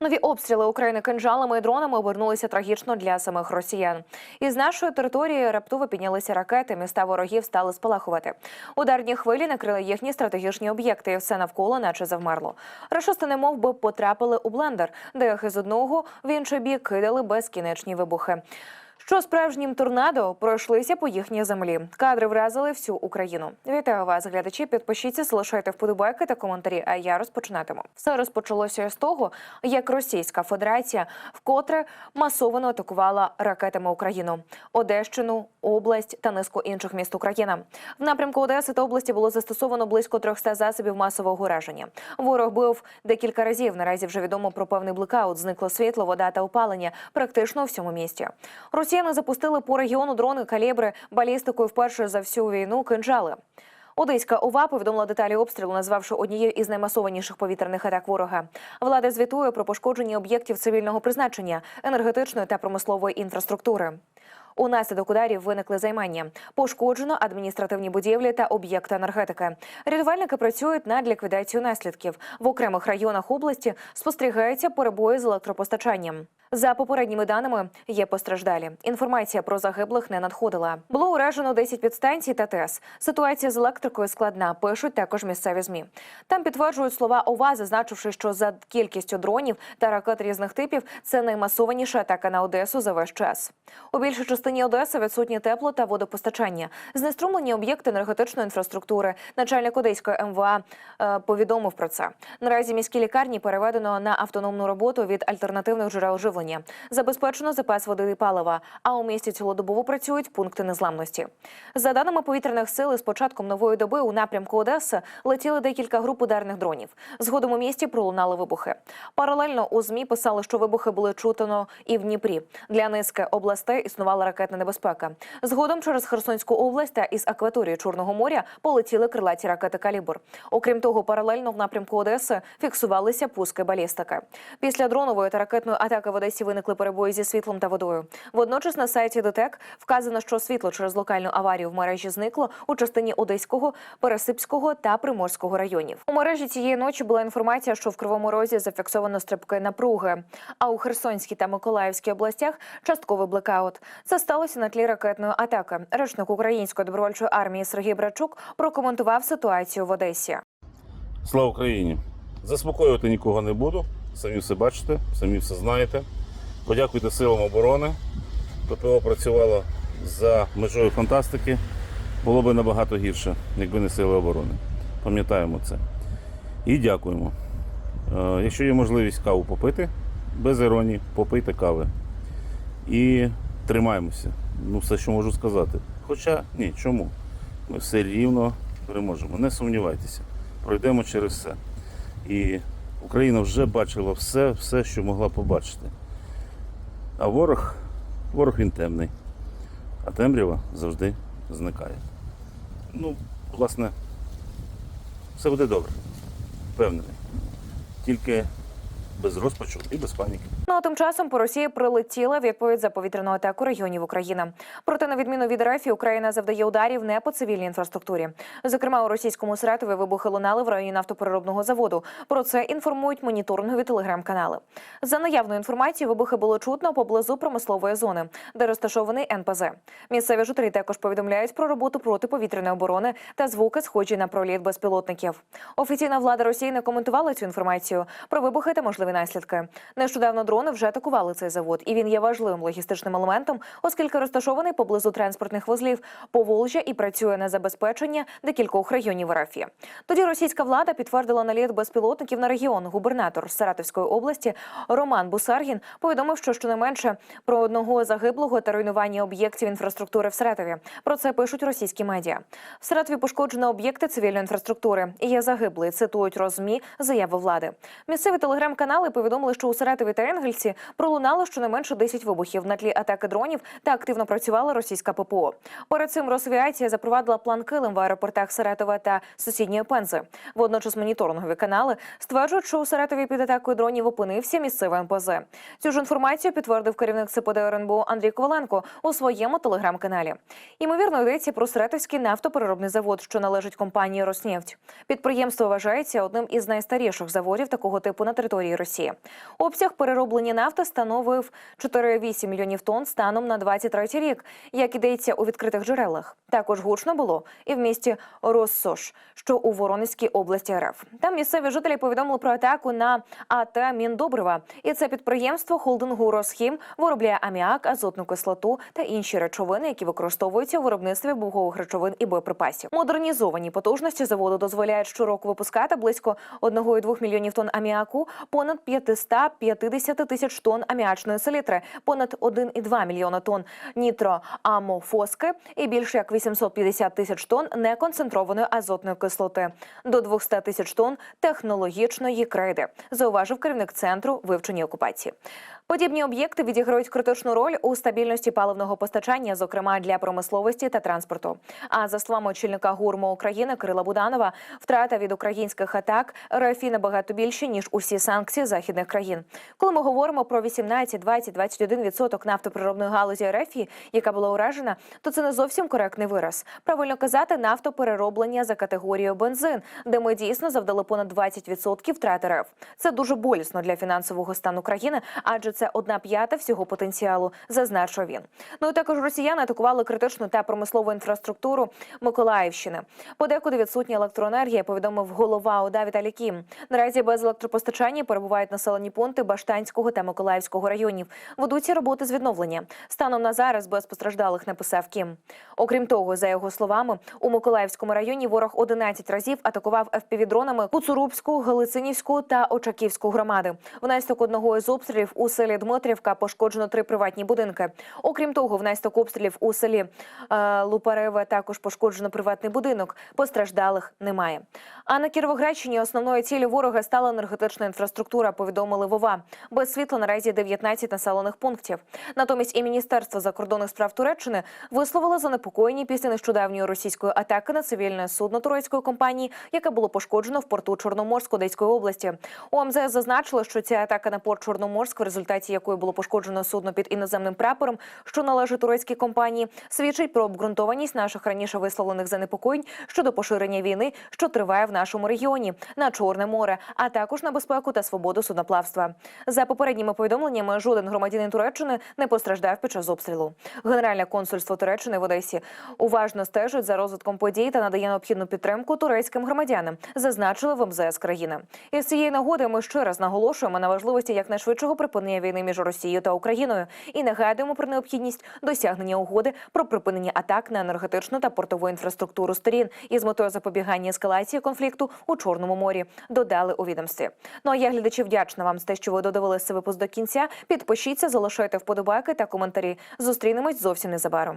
Нові обстріли України кинжалами і дронами обернулися трагічно для самих росіян. Із нашої території раптово піднялися ракети. Міста ворогів стали спалахувати. Ударні хвилі накрили їхні стратегічні об'єкти, і все навколо, наче завмерло. Рашисти немов би потрапили у блендер, де їх із одного в інший бік кидали безкінечні вибухи. Що справжнім торнадо пройшлися по їхній землі. Кадри вразили всю Україну. Вітаю вас, глядачі. Підпишіться, залишайте вподобайки та коментарі. А я розпочинатиму. Все розпочалося з того, як Російська Федерація вкотре масово атакувала ракетами Україну, Одещину, область та низку інших міст України. В напрямку Одеси та області було застосовано близько 300 засобів масового ураження. Ворог бив декілька разів. Наразі вже відомо про певний блекаут. Зникло світло, вода та опалення практично у всьому місті. Росіяни запустили по регіону дрони калібри балістикою вперше за всю війну кинжали. Одеська ОВА повідомила деталі обстрілу, назвавши однією із наймасованіших повітряних атак ворога. Влада звітує про пошкодження об'єктів цивільного призначення, енергетичної та промислової інфраструктури. Унаслідок ударів виникли займання. Пошкоджено адміністративні будівлі та об'єкти енергетики. Рятувальники працюють над ліквідацією наслідків. В окремих районах області спостерігаються перебої з електропостачанням. За попередніми даними є постраждалі. Інформація про загиблих не надходила. Було уражено 10 підстанцій та ТЕС. Ситуація з електрикою складна. Пишуть також місцеві змі. Там підтверджують слова ОВА, зазначивши, що за кількістю дронів та ракет різних типів це наймасованіша атака на Одесу за весь час. У більшій частині Одеси відсутні тепло та водопостачання, знеструмлені об'єкти енергетичної інфраструктури. Начальник Одеської МВА е, повідомив про це. Наразі міські лікарні переведено на автономну роботу від альтернативних джерел живлення. Забезпечено запас води і палива. А у місті цілодобово працюють пункти незламності. За даними повітряних сил, з початком нової доби у напрямку Одеси летіли декілька груп ударних дронів. Згодом у місті пролунали вибухи. Паралельно у змі писали, що вибухи були чутно і в Дніпрі. Для низки областей існувала ракетна небезпека. Згодом через Херсонську область та із акваторії Чорного моря полетіли крилаті ракети Калібр. Окрім того, паралельно в напрямку Одеси фіксувалися пуски балістики. Після дронової та ракетної атаки в Одесі виникли перебої зі світлом та водою. Водночас на сайті ДТЕК вказано, що світло через локальну аварію в мережі зникло у частині Одеського, Пересипського та Приморського районів. У мережі цієї ночі була інформація, що в Кривому Розі зафіксовано стрибки напруги. А у Херсонській та Миколаївській областях частковий блекаут. Це сталося на тлі ракетної атаки. Речник української добровольчої армії Сергій Брачук прокоментував ситуацію в Одесі. Слава Україні! Заспокоювати нікого не буду. Самі все бачите, самі все знаєте. Подякуйте силам оборони. ППО працювало за межою фантастики. Було б набагато гірше, якби не сили оборони. Пам'ятаємо це. І дякуємо. Е, Якщо є можливість каву попити, без іронії, попийте кави. І тримаємося. Ну, все, що можу сказати. Хоча ні, чому? Ми все рівно переможемо. Не сумнівайтеся. Пройдемо через все. І Україна вже бачила все, все, що могла побачити. А ворог, ворог він темний. А темрява завжди зникає. Ну, власне, все буде добре. Впевнений. Тільки без розпачу і без паніки. Ну а тим часом по Росії прилетіла відповідь за повітряну атаку регіонів України. Проте, на відміну від РФ, Україна завдає ударів не по цивільній інфраструктурі. Зокрема, у російському Саратові вибухи лунали в районі нафтопереробного заводу. Про це інформують моніторингові телеграм-канали. За наявною інформацією, вибухи було чутно поблизу промислової зони, де розташований НПЗ. Місцеві жителі також повідомляють про роботу протиповітряної оборони та звуки, схожі на проліт безпілотників. Офіційна влада Росії не коментувала цю інформацію про вибухи та можливі наслідки. Нещодавно дрони вже атакували цей завод, і він є важливим логістичним елементом, оскільки розташований поблизу транспортних вузлів Поволжя і працює на забезпечення декількох районів РФ. Тоді російська влада підтвердила наліт безпілотників на регіон. Губернатор Саратовської області Роман Бусаргін повідомив, що щонайменше про одного загиблого та руйнування об'єктів інфраструктури в Саратові. Про це пишуть російські медіа. В Саратові пошкоджено об'єкти цивільної інфраструктури. І Є загиблий. Цитують розмі заяви влади. Місцеві телеграм-канали повідомили, що у Саратові та Енгельсі пролунало щонайменше 10 вибухів на тлі атаки дронів та активно працювала російська ППО. Перед цим Росавіація запровадила план килим в аеропортах Саратова та сусідньої Пензи. Водночас моніторингові канали стверджують, що у Саратові під атакою дронів опинився місцевий НПЗ. Цю ж інформацію підтвердив керівник ЦПД РНБО Андрій Коваленко у своєму телеграм-каналі. Ймовірно, йдеться про Саратовський нафтопереробний завод, що належить компанії Роснефть. Підприємство вважається одним із найстаріших заводів такого типу на території Росії. Росії. Обсяг перероблення нафти становив 4,8 мільйонів тонн станом на 23 рік, як ідеться у відкритих джерелах. Також гучно було і в місті Россош, що у Воронезькій області РФ. Там місцеві жителі повідомили про атаку на АТ Міндобрива, і це підприємство холдингу Росхім виробляє аміак, азотну кислоту та інші речовини, які використовуються у виробництві вибухових речовин і боєприпасів. Модернізовані потужності заводу дозволяють щороку випускати близько 1,2 мільйонів тонн аміаку, понад 550 тисяч тонн аміачної селітри, понад 1,2 мільйона тонн нітроамофоски і більше як 850 тисяч тонн неконцентрованої азотної кислоти, до 200 тисяч тонн технологічної криди, зауважив керівник центру вивчення окупації. Подібні об'єкти відіграють критичну роль у стабільності паливного постачання, зокрема для промисловості та транспорту. А за словами очільника гурму України Кирила Буданова, втрата від українських атак РФ набагато більше ніж усі санкції західних країн. Коли ми говоримо про 18, 20, 21 відсоток нафтоприробної галузі РФ, яка була уражена, то це не зовсім коректний вираз. Правильно казати нафтоперероблення за категорією бензин, де ми дійсно завдали понад 20% втрат РФ. Це дуже болісно для фінансового стану країни, адже це одна п'ята всього потенціалу, зазначив він. Ну і також росіяни атакували критичну та промислову інфраструктуру Миколаївщини. Подекуди відсутня електроенергія, повідомив голова ОДА Віталій Кім. Наразі без електропостачання перебувають населені пункти Баштанського та Миколаївського районів. Ведуться роботи з відновлення. Станом на зараз без постраждалих написав Кім. Окрім того, за його словами, у Миколаївському районі ворог 11 разів атакував ФПВ-дронами Куцурубську, Галицинівську та Очаківську громади. Внаслідок одного із обстрілів у селі Дмитрівка пошкоджено три приватні будинки. Окрім того, внаслідок обстрілів у селі е, Лупареве також пошкоджено приватний будинок. Постраждалих немає. А на Кіровоградщині основною ціллю ворога стала енергетична інфраструктура. Повідомили Вова. Без світла наразі 19 населених пунктів. Натомість і Міністерство закордонних справ Туреччини висловило занепокоєння після нещодавньої російської атаки на цивільне судно турецької компанії, яке було пошкоджено в порту Чорноморськ Одеської області. У МЗС зазначили, що ця атака на порт Чорноморськ, в результаті якої було пошкоджено судно під іноземним прапором, що належить турецькій компанії, свідчить про обґрунтованість наших раніше висловлених занепокоєнь щодо поширення війни, що триває в нашому регіоні на Чорне море, а також на безпеку та свободу судноплавства. За попередніми повідомленнями, жоден громадянин Туреччини не постраждав під час обстрілу. Генеральне консульство Туреччини в Одесі уважно стежить за розвитком подій та надає необхідну підтримку турецьким громадянам, зазначили в МЗС країни. І з цієї нагоди ми ще раз наголошуємо на важливості якнайшвидшого припинення війни між Росією та Україною і нагадуємо про необхідність досягнення угоди про припинення атак на енергетичну та портову інфраструктуру сторін із метою запобігання ескалації конфлікту у Чорному морі. Додали у відомстві. Ну а я глядачі вдячна вам за те, що ви додивилися випуск до кінця. Підпишіться, залишайте вподобайки та коментарі. Зустрінемось зовсім незабаром.